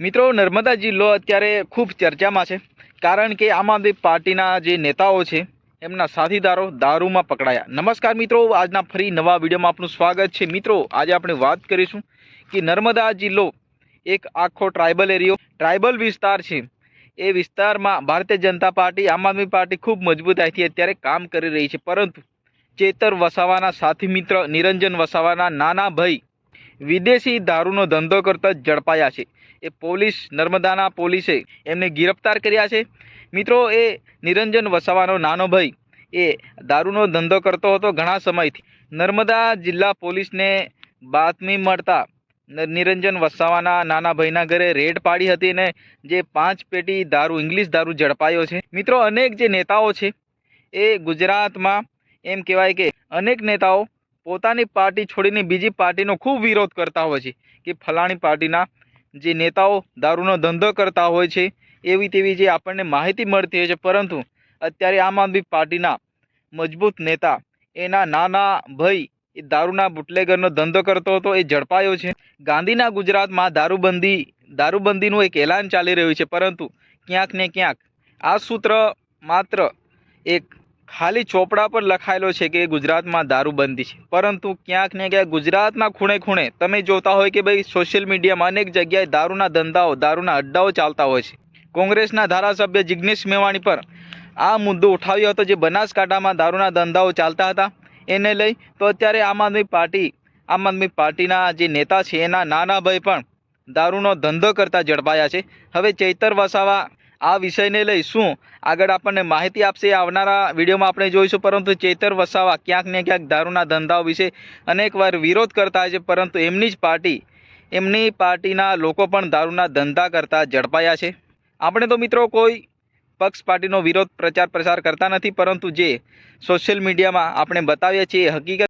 મિત્રો નર્મદા જિલ્લો અત્યારે ખૂબ ચર્ચામાં છે, કારણ કે આમ આદમી પાર્ટીના જે નેતાઓ છે, એમના સાથીદારો દારૂમાં પકડાયા. નમસ્કાર મિત્રો, આજના ફરી નવા વિડીયોમાં આપનું સ્વાગત છે. મિત્રો, આજે આપણે વાત કરીશું કે નર્મદા જિલ્લો એક આખો ટ્રાઇબલ એરિયો ટ્રાઇબલ વિસ્તાર છે. એ વિસ્તારમાં ભારતીય જનતા પાર્ટી, આમ આદમી પાર્ટી ખૂબ મજબૂતાઈથી અત્યારે કામ કરી રહી છે. પરંતુ ચેતર વસાવાના સાથી મિત્ર, નિરંજન વસાવાના નાના ભાઈ વિદેશી દારૂનો ધંધો કરતા ઝડપાયા છે. એ પોલીસ નર્મદાના પોલીસે એમને ગિરફતાર કર્યા છે. મિત્રો, એ નિરંજન વસાવાનો નાનો ભાઈ એ દારૂનો ધંધો કરતો હતો ઘણા સમયથી. નર્મદા જિલ્લા પોલીસને બાતમી મળતા નિરંજન વસાવાના નાના ભાઈના ઘરે રેડ પાડી હતી ને જે પાંચ પેટી દારૂ, ઇંગ્લિશ દારૂ ઝડપાયો છે. મિત્રો, અનેક જે નેતાઓ છે એ ગુજરાતમાં એમ કહેવાય કે અનેક નેતાઓ પોતાની પાર્ટી છોડીને બીજી પાર્ટીનો ખૂબ વિરોધ કરતા હોય છે કે ફલાણી પાર્ટીના જે નેતાઓ દારૂનો ધંધો કરતા હોય છે, એવી તેવી જે આપણને માહિતી મળતી હોય છે. પરંતુ અત્યારે આમ આદમી પાર્ટીના મજબૂત નેતા, એના નાના ભાઈ એ દારૂના બુટલેગરનો ધંધો કરતો હતો, એ ઝડપાયો છે. ગાંધીના ગુજરાતમાં દારૂબંધી, દારૂબંધીનું એક એલાન ચાલી રહ્યું છે. પરંતુ ક્યાંક ને ક્યાંક આ સૂત્ર માત્ર એક ખાલી ચોપડા પર લખાયેલો છે કે ગુજરાતમાં દારૂબંધી છે. પરંતુ ક્યાંક ને ક્યાંક ગુજરાતના ખૂણે ખૂણે તમે જોતા હોય કે ભાઈ સોશિયલ મીડિયામાં અનેક જગ્યાએ દારૂના ધંધાઓ, દારૂના અડ્ડાઓ ચાલતા હોય છે. કોંગ્રેસના ધારાસભ્ય જિગ્નેશ મેવાણી પર આ મુદ્દો ઉઠાવ્યો હતો જે બનાસકાંઠામાં દારૂના ધંધાઓ ચાલતા હતા. એને લઈ તો અત્યારે આમ આદમી પાર્ટી, આમ આદમી પાર્ટીના જે નેતા છે એના નાના ભાઈ પણ દારૂનો ધંધો કરતા ઝડપાયા છે. હવે ચૈતર વસાવા આ વિષયને લઈ શું આગળ આપણને માહિતી આપશે. આવનારા વિડીયોમાં આપણે જોઈશું, પરંતુ ચેતર વસાવા ક્યાંક ને ક્યાંક દારૂના ધંધાઓ વિશે અનેકવાર વિરોધ કરતા છે, પરંતુ એમની જ પાર્ટી, એમની પાર્ટીના લોકો પણ દારૂના ધંધા કરતા ઝડપાયા છે. આપણે તો મિત્રો કોઈ પક્ષ પાર્ટીનો વિરોધ પ્રચાર પ્રસાર કરતા નથી, પરંતુ જે સોશિયલ મીડિયામાં આપણે બતાવીએ છીએ, હકીકત